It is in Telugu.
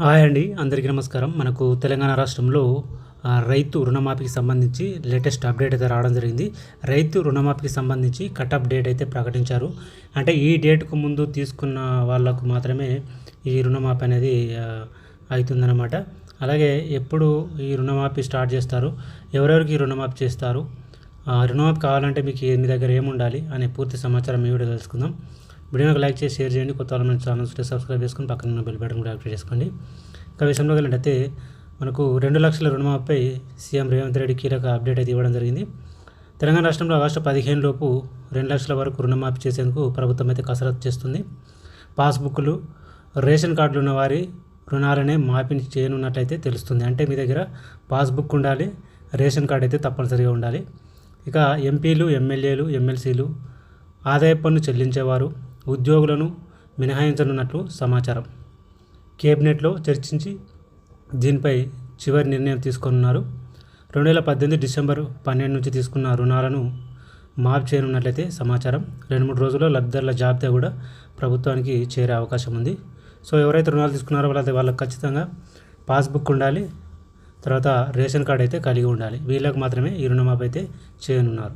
హాయ్ అండి అందరికీ నమస్కారం. మనకు తెలంగాణ రాష్ట్రంలో రైతు రుణమాఫీకి సంబంధించి లేటెస్ట్ అప్డేట్ అయితే రావడం జరిగింది. రైతు రుణమాఫీకి సంబంధించి కట్ అప్ డేట్ అయితే ప్రకటించారు. అంటే ఈ డేట్కు ముందు తీసుకున్న వాళ్ళకు మాత్రమే ఈ రుణమాఫీ అనేది అవుతుందన్నమాట. అలాగే ఎప్పుడు ఈ రుణమాఫీ స్టార్ట్ చేస్తారు ఎవరెవరికి రుణమాఫీ చేస్తారు ఆ, రుణమాఫీ కావాలంటే మీకు మీ దగ్గర ఏముండాలి అనే పూర్తి సమాచారం ఈ వీడియో తెలుసుకుందాం. వీడియోకి లైక్ చేసి షేర్ చేయండి. కొత్త వాళ్ళ మన ఛానల్ ఉంటే సబ్స్క్రైబ్ చేసుకొని పక్కన బెల్ బటన్ కూడా యాక్టివేట్ చేసుకోండి. ఇక విషయంలో వెళ్ళినట్టయితే మనకు రెండు లక్షల రుణమాపై సీఎం రేవంత్ రెడ్డి కీలక అప్డేట్ అయితే ఇవ్వడం జరిగింది. తెలంగాణ రాష్ట్రంలో ఆగస్టు పదిహేను లోపు రెండు లక్షల వరకు రుణమాఫీ చేసేందుకు ప్రభుత్వం అయితే కసరత్తు చేస్తుంది. పాస్బుక్లు రేషన్ కార్డులు ఉన్న వారి రుణాలనే మాఫీ చేయనున్నట్లయితే తెలుస్తుంది. అంటే మీ దగ్గర పాస్బుక్ ఉండాలి రేషన్ కార్డు అయితే తప్పనిసరిగా ఉండాలి. ఇక ఎంపీలు ఎమ్మెల్యేలు ఎమ్మెల్సీలు ఆదాయ పన్ను చెల్లించేవారు ఉద్యోగులను మినహాయించనున్నట్లు సమాచారం. కేబినెట్లో చర్చించి దీనిపై చివరి నిర్ణయం తీసుకున్నారు రెండు వేల పద్దెనిమిది డిసెంబర్ పన్నెండు నుంచి తీసుకున్న రుణాలను మాఫ్ చేయనున్నట్లయితే సమాచారం. రెండు మూడు రోజుల్లో లబ్ధిదారుల జాబితా కూడా ప్రభుత్వానికి చేరే అవకాశం ఉంది. సో ఎవరైతే రుణాలు తీసుకున్నారో వాళ్ళ వాళ్ళకి ఖచ్చితంగా పాస్బుక్ ఉండాలి. తర్వాత రేషన్ కార్డు అయితే కలిగి ఉండాలి. వీళ్ళకి మాత్రమే ఈ రుణమాఫీ అయితే చేయనున్నారు.